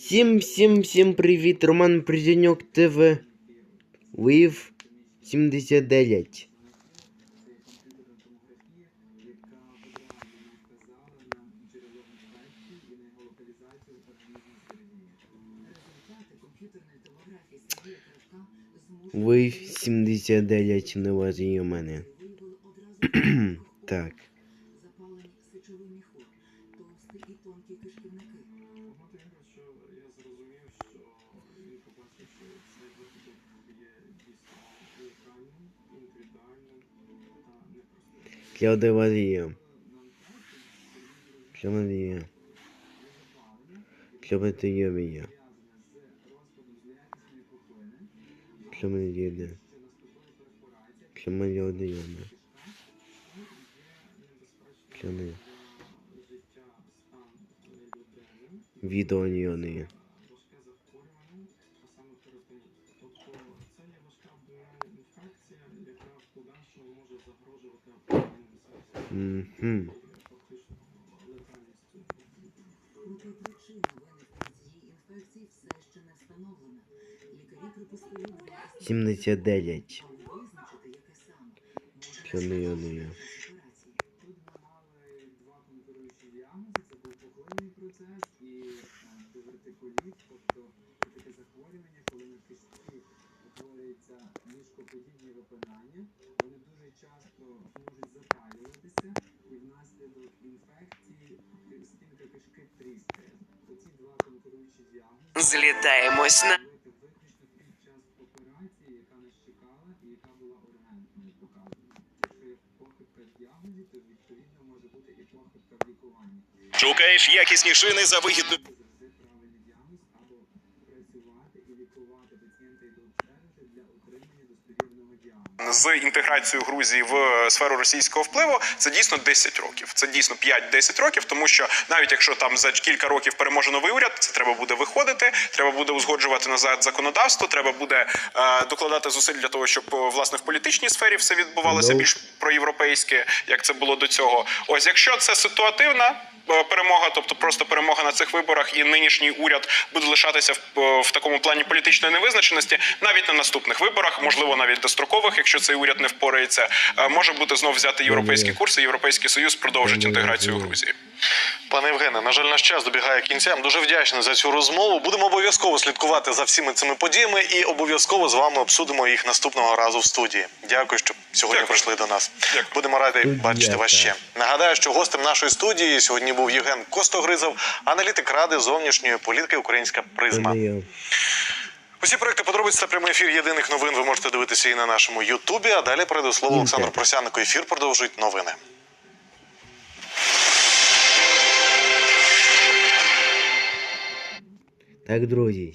Всім, всім, всім привіт, Роман Приденюк ТВ. Вив 79. Вив 79 не варіє мене. так. Непростим. Кльоде варіє. Кльоде Кльоде ти є. Кльоде їде. Кльоде йоде йоде. Кльоде. Відео не йоде. Важке захворювання, а саме перитонит. Тобто це є важка абдомінальна інфекція, яка в подальшому може загрожувати абдомінальним серцем. Мгм. Фактично летальністю. Проте причина виникнення цієї все ще не встановлена. Лікарі припустили два 79. визначити, яке саме, може Що не йоде. Тут ми мали два конкуруючі діагнози. Це був поглинний процес і дивертикуліт, тобто в на. Шукаєш якісні шини за вигідну. З інтеграцією Грузії в сферу російського впливу це дійсно 10 років. Це дійсно 5-10 років, тому що навіть якщо там за кілька років переможе новий уряд, це треба буде виходити, треба буде узгоджувати назад законодавство, треба буде е, докладати зусиль для того, щоб власне в політичній сфері все відбувалося Ну. більш проєвропейське, як це було до цього. Ось якщо це ситуативна. е, Перемога, тобто просто перемога на цих виборах, і нинішній уряд буде лишатися в, е, в такому плані політичної невизначеності, навіть на наступних виборах, можливо, навіть дострокових, якщо цей уряд не впорається, е, може бути знов взяти європейський курс, і європейський союз продовжить інтеграцію Грузії. Пане Євгене, на жаль, наш час добігає кінця. Я дуже вдячний за цю розмову. Будемо обов'язково слідкувати за всіми цими подіями і обов'язково з вами обсудимо їх наступного разу в студії. Дякую, що сьогодні Дякую. прийшли до нас. Дякую. Будемо раді бачити вас ще. Нагадаю, що гостем нашої студії сьогодні був Євген Костогризов, аналітик ради зовнішньої політики Українська призма. Усі проекти подробиць та прямий ефір єдиних новин ви можете дивитися і на нашому Ютубі. А далі передаю слово Олександру Просянику. Ефір продовжують новини. Так, друзі,